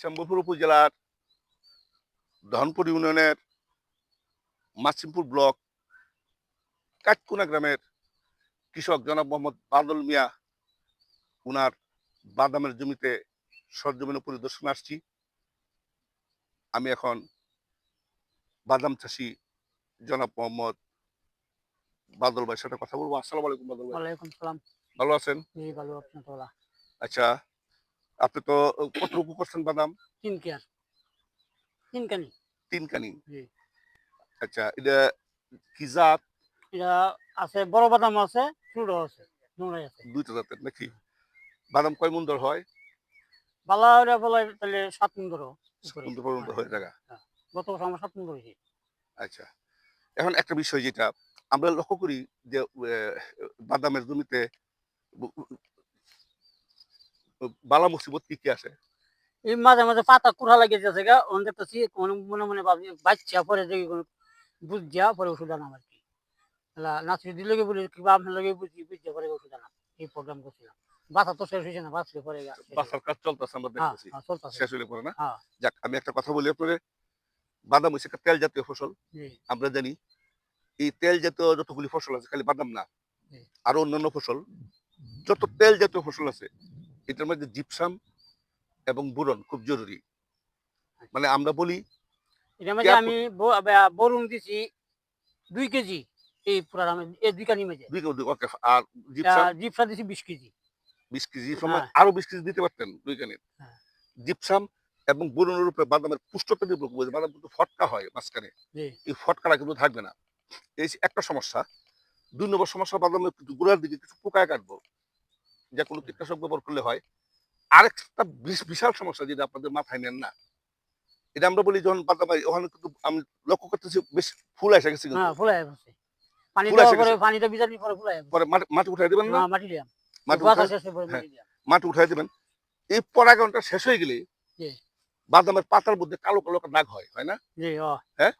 শ্যামপুর উপজেলার ধনপুর ইউনিয়নের মাসিমপুর ব্লক কাটকুনা গ্রামের কৃষক জনাব মোহাম্মদ বাদল মিয়া উনার বাদামের জমিতে সরজমিনে পরিদর্শন আসছি। আমি এখন বাদাম চাষি জনাব মোহাম্মদ বাদল ভাইয়ের সাথে কথা বলব। আসসালামু আলাইকুম বাদল ভাই। ওয়ালাইকুম সালাম। ভালো আছেন? জি ভালো আপনার আচ্ছা আপনি তো কতটুকু করছেন বাদাম? তিন কেয়ার। তিন কানি। তিন কানি? আচ্ছা এটা কি জাত? এটা আছে বড় বাদাম আছে ছোট আছে আছে। দুইটা জাতের নাকি? বাদাম কয় মুন্দর হয়? বালা ওরা বলে তাহলে সাত মিন। মুন্দর পর্যন্ত হয়ে। জায়গা? গত বছর আমরা সাত মিন ধরেছি আচ্ছা এখন একটা বিষয় যেটা আমরা লক্ষ্য করি যে বাদামের জমিতে বালা মুসিবত কি কি আসে এই মাঝে মাঝে পাতা কুড়া লাগে যাচ্ছে গা অন দেখতেছি কোন মনে মনে ভাবছি বাচ্চা পরে দেখি বুঝছা পরে ওষুধ আনাম আর কি। নাচি দিলে বলি কিবা আপনার লগে বুঝি বুঝছে পরে ওষুধ আনাম। এই প্রোগ্রাম করছিলাম। বাতা তো শেষ হয়েছে না বাঁচলে পরে বাসার কাজ চলতেছে আমরা হ্যাঁ, দেখতেছি। হ্যাঁ। শেষ হলে পরে না? হ্যাঁ। যাক আমি একটা কথা বলি আপনাদের বাদাম হচ্ছে তেল জাতীয় ফসল। আমরা জানি এই তেল জাতীয় যতগুলি ফসল আছে খালি বাদাম না। আরও অন্যান্য ফসল যত তেল জাতীয় ফসল আছে এটার মধ্যে জিপসাম এবং বুরন খুব জরুরি। মানে আমরা বলি এটার মধ্যে আমি ব- আবে- বরুণ দিছি দুই কেজি এই পুরা এই দুই কানি মেজে দুই কেজি ওকে আর জিপসাম? জিপসা দিছি বিশ কেজি। বিশ কেজি সময় হ্যাঁ। আরও বিশ কেজি দিতে পারতেন দুই হ্যাঁ। জিপসাম এবং বুরনের উপরে বাদামের নির্ভর করবে বাদাম কিন্তু ফটকা হয় মাঝখানে। এই ফটকাটা কিন্তু থাকবে না। এই একটা সমস্যা দুই নম্বর সমস্যা বাদামের কিন্তু গোড়ার দিকে কিছু পোকায় কাটবো। যা কোনো কীটনাশক ব্যবহার করলে হয়। আরেকটা বিশাল সমস্যা যেটা আপনাদের মাথায় নেন না এটা আমরা বলি যখন বাদাম হয়, ওখানে কিন্তু আমি লক্ষ্য করতেছি বেশ ফুল এসে গেছে হ্যাঁ মাটি- উঠাই দেবেন না? মাটি উঠাই হ্যাঁ। মাটি উঠাই দেবেন। এই পরাগনটা শেষ হয়ে গেলে বাদামের পাতার মধ্যে কালো কালো দাগ হয় হয় না?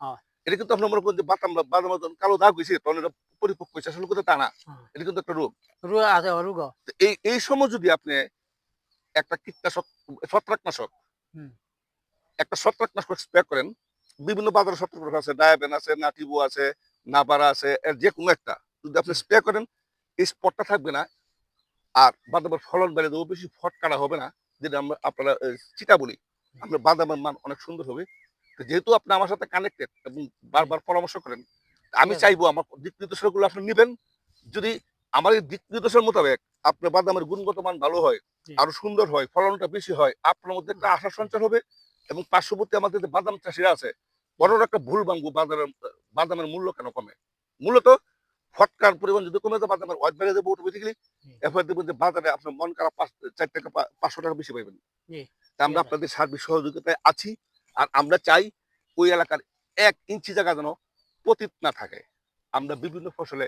ও এটা কিন্তু আপনার মনে করেন যে বাদাম বাদামের কালো দাগ হয়েছে তখন এটা পরিপক্ক হয়েছে আসলে কিন্তু তা না। হ্যাঁ। এটা কিন্তু একটা রোগ। রুগ আছে রুগ এই এই সময় যদি আপনি একটা কীটনাশক ছত্রাকনাশক একটা ছত্রাকনাশক স্প্রে করেন বিভিন্ন বাজারে ছত্রাকনাশক আছে ডায়াবেন আছে নাটিবো আছে নাবারা আছে এর যে কোনো একটা যদি আপনি স্প্রে করেন এই স্পটটা থাকবে না। আর বাদামের ফলন বেড়ে দেবো বেশি ফটকাটা হবে না যেটা আমরা আপনারা চিটা বলি আমরা বাদামের মান অনেক সুন্দর হবে। যেহেতু আপনি আমার সাথে কানেক্টেড এবং বারবার পরামর্শ করেন আমি হ্যাঁ। চাইব আমার দিক নির্দেশনাগুলো আপনি নেবেন। যদি আমার এই দিক নির্দেশন মোতাবেক আপনার বাদামের গুণগত মান ভালো হয় আরও সুন্দর হয় ফলনটা বেশি হয় আপনার মধ্যে একটা আশা সঞ্চার হবে এবং পার্শ্ববর্তী আমাদের যে বাদাম চাষিরা আছে বড় একটা ভুল বাঙ্গু বাজারের বাদামের মূল্য কেন কমে? মূলত ফটকার পরিমাণ যদি কমে যায় বাদামের ওয়াট বেড়ে যাবে অটোমেটিক্যালি জি। এরপর দেখবেন যে বাজারে আপনার মন খারাপ চার টাকা পাঁচশো টাকা বেশি পাইবেন। তা আমরা আপনাদের সার্বিক সহযোগিতায় আছি। আর আমরা চাই ওই এলাকার এক ইঞ্চি জায়গা যেন পতিত না থাকে। আমরা বিভিন্ন ফসলে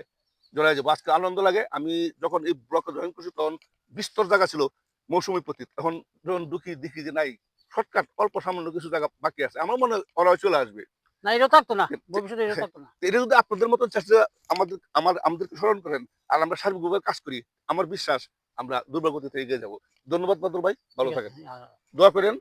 জড়াই যাব। আজকে আনন্দ লাগে। আমি যখন এই ব্লকে জয়েন করছি তখন বিস্তর জায়গা ছিল মৌসুমি পতিত। এখন যখন দুঃখী দেখি যে নাই শর্টকাট অল্প সামান্য কিছু জায়গা বাকি আছে। আমার মনে হয় ওরা চলে আসবে। না এটা থাকতো না। ভবিষ্যতে এটা থাকতো না। এটা যদি আপনাদের মতন চাষিরা আমাদের আমার আমাদেরকে স্মরণ করেন আর আমরা সার্বিকভাবে কাজ করি আমার বিশ্বাস আমরা দুর্বল গতিতে এগিয়ে যাব। ধন্যবাদ বাদুর ভাই ভালো থাকেন। হ্যাঁ, দোয়া করেন।